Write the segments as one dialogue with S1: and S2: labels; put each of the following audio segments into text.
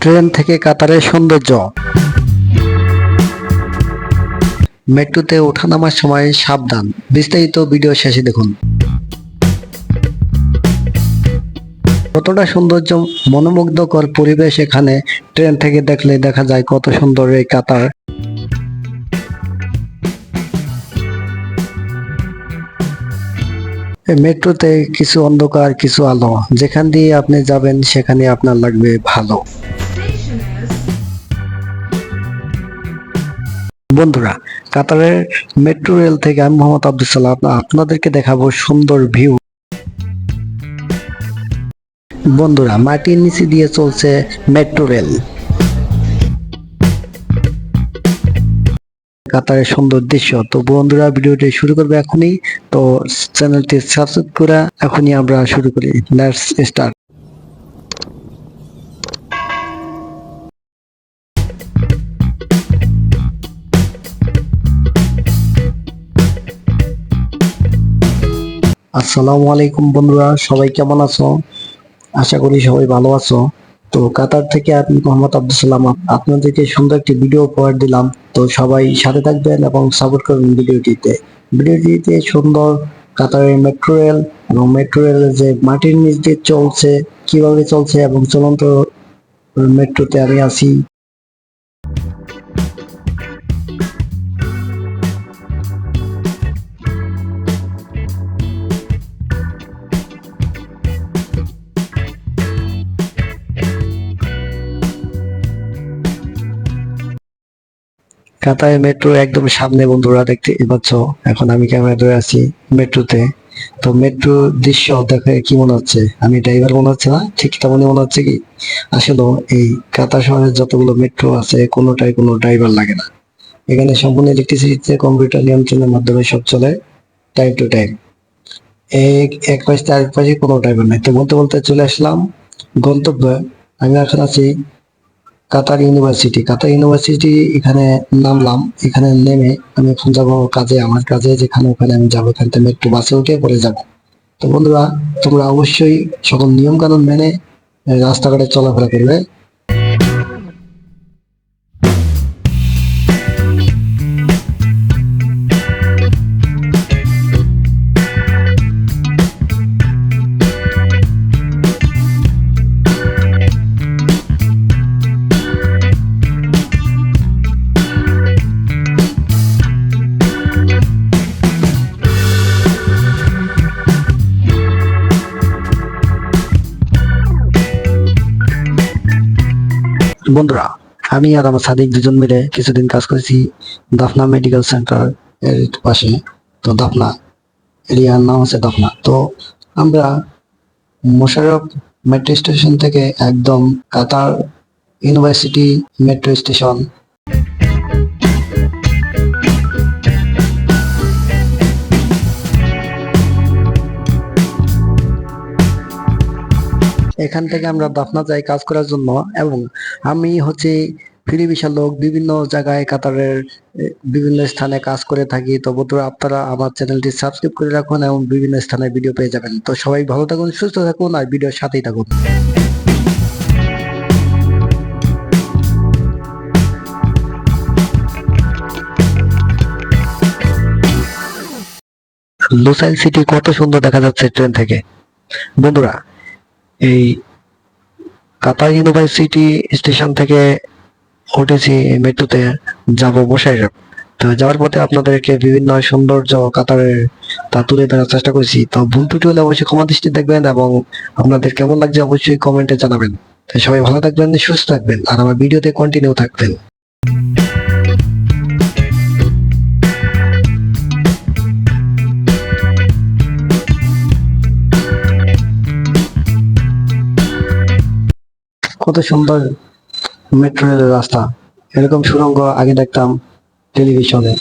S1: Train থেকে কাতারের সৌন্দর্য। মেট্রোতে ওঠানামার সময় সাবধান। বিস্তারিত ভিডিও শেষে দেখুন। কতটা সৌন্দর্য, মনোমুগ্ধকর পরিবেশ এখানে ট্রেন থেকে দেখলে দেখা যায় কত সুন্দর এই কাতার। মেট্রোতে কিছু অন্ধকার, কিছু আলো। যেখান দিয়ে আপনি যাবেন, সেখানে আপনার লাগবে ভালো। বন্ধুরা, কাতারের মেট্রো রেল থেকে আমি মোহাম্মদ আব্দুল সালাম। আপনাদেরকে দেখাবো সুন্দর ভিউ বন্ধুরা, মাটির নিচে দিয়ে চলছে মেট্রো রেল কাতারের সুন্দর দৃশ্য। তো বন্ধুরা, ভিডিওটি শুরু করবে এখনই। তো চ্যানেলটি সাবস্ক্রাইব করা এখনই আমরা শুরু করি। লেটস স্টার্ট আসসালামু আলাইকুম বন্ধুরা, সবাই কেমন আছো? আশা করি সবাই ভালো আছো। তো কাতার থেকে আমি মোহাম্মদ আব্দুল সালাম আপনাদেরকে সুন্দর একটি ভিডিও উপহার দিলাম। তো সবাই সাথে থাকবেন এবং সাপোর্ট করবেন ভিডিওটিতে। ভিডিওটিতে সুন্দর কাতারের মেট্রো রেল এবং মেট্রো রেলের যে মাটির নিচ দিয়ে চলছে, কীভাবে চলছে এবং চলন্ত মেট্রোতে আমি আছি। কাতার মেট্রো একদম সামনে বন্ধুরা দেখতে পাচ্ছ এখন আমি ক্যামেরা ধরে আছি মেট্রোতে তো। মেট্রো দৃশ্য দেখে কি মনে হচ্ছে? আমি ড্রাইভার মনে হচ্ছে না? ঠিক তেমনই মনে হচ্ছে কি? আসলে এই কাতার শহরের যতগুলো মেট্রো আছে কোনোটাই কোনো ড্রাইভার লাগে না। এখানে সম্পূর্ণ ইলেকট্রিসিটিতে কম্পিউটার নিয়ন্ত্রণের মাধ্যমে সব চলে টাইম টু টাইম এক এক পাশে, আরেক পাশে কোনো ড্রাইভার নাই। তো বলতে বলতে চলে আসলাম গন্তব্যে। আমি এখন আছি কাতার ইউনিভার্সিটি কাতার ইউনিভার্সিটি এখানে নামলাম। এখানে নেমে আমি এখন যাব কাজে, আমার কাজে, যেখানে ওখানে আমি যাব। এখান থেকে একটু বাসে উঠে পরে যাব। তো বন্ধুরা, তোমরা অবশ্যই সকল নিয়ম কানুন মেনে রাস্তাঘাটে চলাফেরা করবে। বন্ধুরা, আমি আর আমার সাদিক দুজন মিলে কিছুদিন কাজ করেছি দাফনা মেডিকেল সেন্টার এর পাশে, তো দাফনা, এরিয়ার নাম হচ্ছে দাফনা। তো আমরা মোশারফ মেট্রো স্টেশন থেকে একদম কাতার ইউনিভার্সিটি মেট্রো স্টেশন এখান থেকে আমরা দাফনা যাই কাজ করার জন্য এবং আমি হচ্ছে ফ্রি বিশাল লোক বিভিন্ন জায়গায় কাতারের বিভিন্ন স্থানে কাজ করে থাকি। তো বন্ধুরা, আপনারা আমার চ্যানেলটি সাবস্ক্রাইব করে রাখুন এবং বিভিন্ন স্থানে ভিডিও পেয়ে যাবেন। তো সবাই ভালো থাকুন, সুস্থ থাকুন আর ভিডিওর সাথেই থাকুন। লুসাইল সিটি কত সুন্দর দেখা যাচ্ছে ট্রেন থেকে। বন্ধুরা এই কাতার ইউনিভার্সিটি স্টেশন থেকে উঠেছি মেট্রোতে যাব বসাইরাম তো যাওয়ার পথে আপনাদেরকে বিভিন্ন সৌন্দর্য কাতারের তা তুলে ধরার চেষ্টা করেছি। তো ভুল ত্রুটি হলে অবশ্যই ক্ষমা দৃষ্টি দেখবেন এবং আপনাদের কেমন লাগছে অবশ্যই কমেন্টে জানাবেন। সবাই ভালো থাকবেন, সুস্থ থাকবেন, আর আমার ভিডিওতে কন্টিনিউ থাকবেন। কত সুন্দর মেট্রো রেলের রাস্তা। এরকম সুরঙ্গ আগে দেখতাম টেলিভিশনে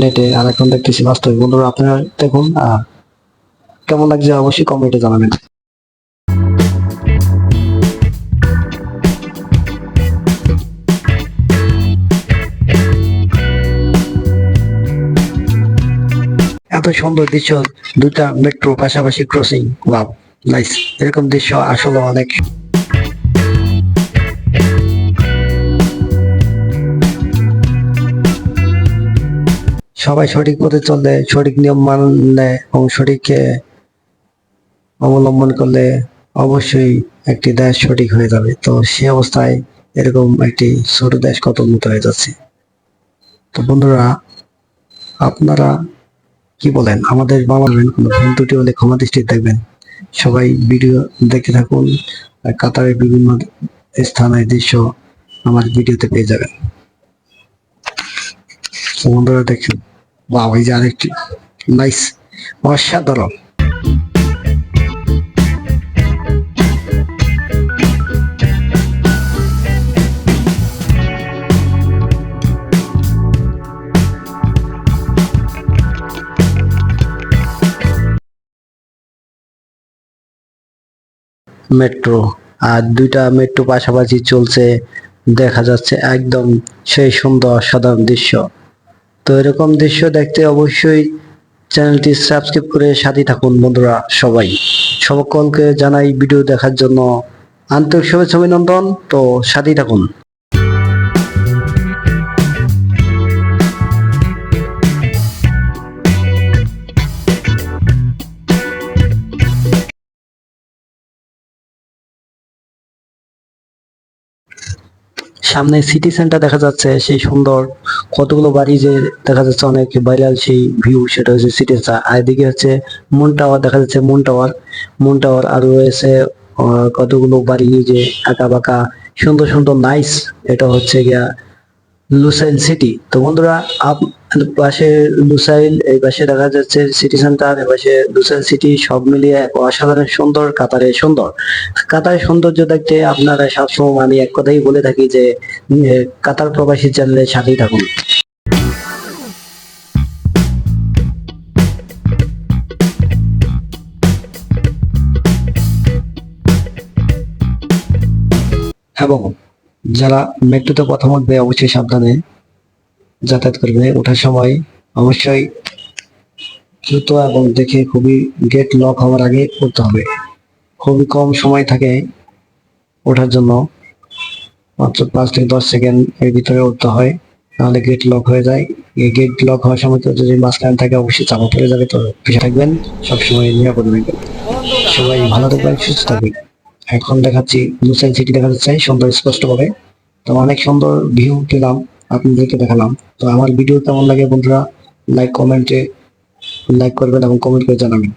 S1: নেটে আর এখন দেখতেছি বাস্তবে। বন্ধুরা, আপনারা দেখুন আর কেমন লাগছে অবশ্যই কমেন্টে জানাবেন। এত সুন্দর দৃশ্য দুটা মেট্রো পাশাপাশি ক্রসিং ওয়াও নাইস এরকম দৃশ্য আসলে অনেক। সবাই সঠিক পথে চললে সঠিক নিয়ম মানলে এবং সঠিক আহ, অবলম্বন করলে অবশ্যই একটি দেশ সঠিক হয়ে যাবে। তো সে অবস্থায় এরকম একটি ছোট দেশ কত উন্নত হয়ে যাচ্ছে। তো বন্ধুরা আপনারা কি বলেন? আমাদের বাংলাদেশ কোনো ভুল ত্রুটি হলে ক্ষমা দৃষ্টি দেখবেন। সবাই ভিডিও দেখে থাকুন। কাতারের বিভিন্ন স্থানের দৃশ্য আমার ভিডিওতে পেয়ে যাবেন। বন্ধুরা দেখুন। বা ওই যে আরেকটি নাইস অসাধারণ মেট্রো আর দুইটা মেট্রো পাশাপাশি চলছে, দেখা যাচ্ছে একদম সেই সুন্দর সাধারণ দৃশ্য। তো এরকম দৃশ্য দেখতে অবশ্যই চ্যানেলটি সাবস্ক্রাইব করে সাথে থাকুন, বন্ধুরা, সবাই। সকলকে জানাই ভিডিও দেখার জন্য। আন্তরিক শুভেচ্ছা, অভিনন্দন। তো সাথেই থাকুন। সামনে সিটি সেন্টার দেখা যাচ্ছে, সেই সুন্দর কতগুলো বাড়ি যে দেখা যাচ্ছে অনেক ভাইরাল সেই ভিউ সেটা হচ্ছে সিটি সেন্টার আর এদিকে হচ্ছে মুন টাওয়ার দেখা যাচ্ছে মুন টাওয়ার মুন টাওয়ার আর রয়েছে কতগুলো বাড়ি যে আঁকা বাঁকা সুন্দর সুন্দর নাইস এটা হচ্ছে গিয়া লুসাইল সিটি তো বন্ধুরা, আপ পাশে লুসাইল এই পাশে দেখা যাচ্ছে সিটি সেন্টার এই পাশে লুসাইল সিটি সব মিলিয়ে এক অসাধারণ সুন্দর কাতারে সুন্দর। কাতারের সৌন্দর্য দেখতে আপনারা সবসময় আমি এক কথাই বলে থাকি যে কাতার প্রবাসী চ্যানেলের সাথেই থাকুন। এবং যারা মেট্রোতে প্রথম উঠবে অবশ্যই সাবধানে যাতায়াত করবে। ওঠার সময় অবশ্যই দ্রুত এবং দেখে খুবই গেট লক হওয়ার আগে উঠতে হবে। খুবই কম সময় থাকে ওঠার জন্য। মাত্র পাঁচ থেকে দশ সেকেন্ড এর ভিতরে উঠতে হয়, নাহলে গেট লক হয়ে যায়। এই গেট লক হওয়ার সময় তো যদি মাঝখানে থাকে, অবশ্যই চাপা পড়ে যাবে। তো থাকবেন, সবসময় নিরাপদ থাকবেন। সবাই ভালো থাকবেন, সুস্থ থাকবেন। এখন দেখাচ্ছি লুসাইল সিটি দেখা যাচ্ছে সুন্দর স্পষ্ট ভাবে তো অনেক সুন্দর ভিউ পেলাম, আপনাদেরকে দেখালাম। তো আমার ভিডিও কেমন লাগে বন্ধুরা লাইক কমেন্টে লাইক করবেন এবং কমেন্ট করে জানাবেন।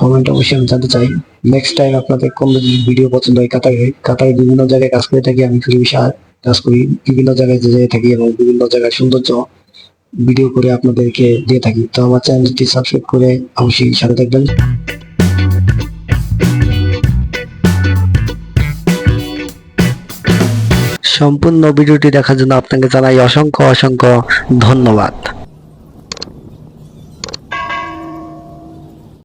S1: কমেন্ট অবশ্যই আমি জানতে চাই নেক্সট টাইম আপনাদের কোন ভিডিও পছন্দ হয়, কাতারে কাতারে বিভিন্ন জায়গায় কাজ করে থাকি, আমি ফ্রি ভিসা কাজ করি, বিভিন্ন জায়গায় যেয়ে থাকি এবং বিভিন্ন জায়গায় সৌন্দর্য ভিডিও করে আপনাদেরকে দিয়ে থাকি। তো আমার চ্যানেলটি সাবস্ক্রাইব করে অবশ্যই সাথে থাকবেন। সম্পূর্ণ ভিডিওটি দেখার জন্য আপনাকে জানাই অসংখ্য অসংখ্য ধন্যবাদ।